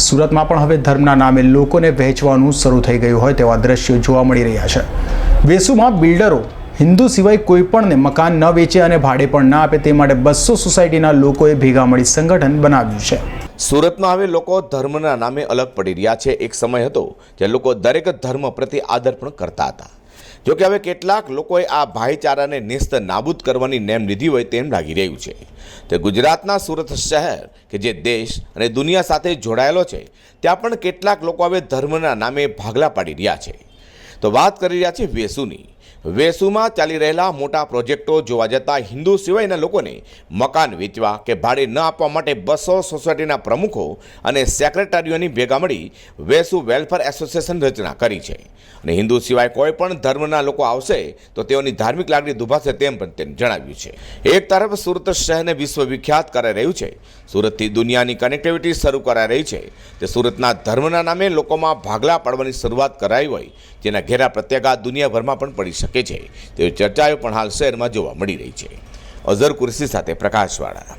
સુરતમાં પણ હવે ધર્મના નામે લોકોને વહેંચવાનું શરૂ થઈ ગયું હોય તેવા દ્રશ્યો જોવા મળી રહ્યા છે. વેસુમાં બિલ્ડરો હિન્દુ સિવાય કોઈ પણને મકાન ન વેચે અને ભાડે પણ ના આપે તે માટે બસો સોસાયટીના લોકોએ ભેગા મળી સંગઠન બનાવ્યું છે. સુરતમાં હવે લોકો ધર્મના નામે અલગ પડી રહ્યા છે. એક સમય હતો જ્યાં લોકો દરેક ધર્મ પ્રત્યે આદર પણ કરતા હતા. જોકે હવે કેટલાક લોકોએ આ ભાઈચારાને નિસ્ત નાબૂદ કરવાની નેમ લીધી હોય તેમ લાગી રહ્યું છે. તે ગુજરાતના સુરત શહેર, કે જે દેશ અને દુનિયા સાથે જોડાયેલો છે, ત્યાં પણ કેટલાક લોકો હવે ધર્મના નામે ભાગલા પાડી રહ્યા છે. તો વાત કરી રહ્યા છે વેસુની વેસુમાં ચાલી રહેલા મોટા પ્રોજેક્ટો જોવા જતા હિન્દુ સિવાયના લોકોને મકાન વેચવા કે ભાડે ન આપવા માટે બસો સોસાયટીના પ્રમુખો અને સેક્રેટરીઓની ભેગા મળી વેસુ વેલફેર એસોસિએશન રચના કરી છે. અને હિન્દુ સિવાય કોઈ પણ ધર્મના લોકો આવશે તો તેઓની ધાર્મિક લાગણી દુભાશે તેમ પણ તેને જણાવ્યું છે. એક તરફ સુરત શહેરને વિશ્વવિખ્યાત કરાઈ રહ્યું છે. સુરતથી દુનિયાની કનેક્ટિવિટી શરૂ કરાઈ રહી છે. તે સુરતના ધર્મના નામે લોકોમાં ભાગલા પાડવાની શરૂઆત કરાઈ હોય, જેના ઘેરા પ્રત્યાઘાત દુનિયાભરમાં પણ પડી શકે છે. તેવી ચર્ચાઓ પણ હાલ શહેરમાં જોવા મળી રહી છે. અઝર કુરશી સાથે પ્રકાશવાળા